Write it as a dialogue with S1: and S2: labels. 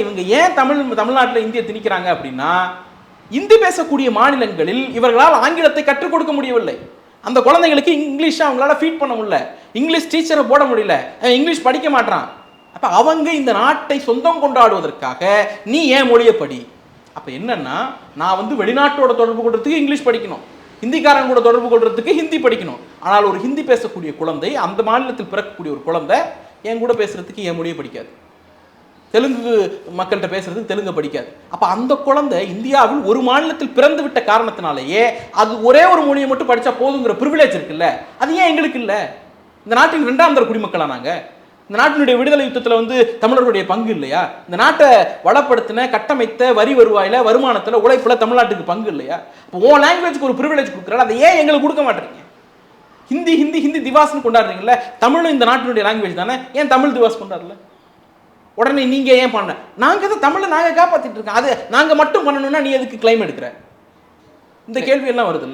S1: இவங்க ஏன் தமிழ் தமிழ்நாட்டில் இந்திய திணிக்கிறாங்க அப்படின்னா இந்தி பேசக்கூடிய மாநிலங்களில் இவர்களால் ஆங்கிலத்தை கற்றுக் கொடுக்க முடியவில்லை. அந்த குழந்தைங்களுக்கு இங்கிலீஷ் அவங்களால ஃபீட் பண்ண முடியல. இங்கிலீஷ் டீச்சரை போட முடியல. இங்கிலீஷ் படிக்க மாட்டான் அப்ப அவங்க இந்த நாட்டை சொந்தம் கொண்டாடுவதற்காக நீ ஏன் மொழியை படி? அப்ப என்னன்னா நான் வந்து வெளிநாட்டோட தொடர்பு கொள்றதுக்கு இங்கிலீஷ் படிக்கணும். ஹிந்திக்காரன் கூட தொடர்பு கொள்றதுக்கு ஹிந்தி படிக்கணும். ஆனால் ஒரு ஹிந்தி பேசக்கூடிய குழந்தை அந்த மாநிலத்தில் பிறக்கக்கூடிய ஒரு குழந்தை என் கூட பேசுறதுக்கு என் மொழியை படிக்காது. தெலுங்கு மக்கள்கிட்ட பேசுறது தெலுங்கு படிக்காது. அப்போ அந்த குழந்தை இந்தியாவில் ஒரு மாநிலத்தில் பிறந்து விட்ட காரணத்தினாலேயே அது ஒரே ஒரு மொழியை மட்டும் படித்தா போதுங்கிற ப்ரிவிலேஜ் இருக்குல்ல? அது ஏன் எங்களுக்கு இல்லை? இந்த நாட்டின் ரெண்டாம் தர குடிமக்களா நாங்கள் இந்த நாட்டினுடைய விடுதலை யுத்தத்தில் வந்து தமிழர்களுடைய பங்கு இல்லையா? இந்த நாட்டை வளப்படுத்தின கட்டமைத்த வரி வருவாயில் வருமானத்தில் உழைப்பில் தமிழ்நாட்டுக்கு பங்கு இல்லையா? இப்போ ஓ லாங்குவேஜ்க்கு ஒரு ப்ரிவிலேஜ் கொடுக்குறாரு அதை ஏன் எங்களுக்கு கொடுக்க மாட்டேறீங்க? ஹிந்தி ஹிந்தி ஹிந்தி திவாஸ்னு கொண்டாடுறீங்களே தமிழும் இந்த நாட்டினுடைய லாங்குவேஜ் தானே? ஏன் தமிழ் திவாஸ் கொண்டாடல? உடனே நீங்க ஏன் பண்ண? நாங்க தான் தமிழை நாங்க காப்பாத்திட்டு இருக்கோம். அது நாங்க மட்டும் பண்ணணும்னா நீ எதுக்கு கிளைம் எடுக்கிற? இந்த கேள்வி எல்லாம் வருது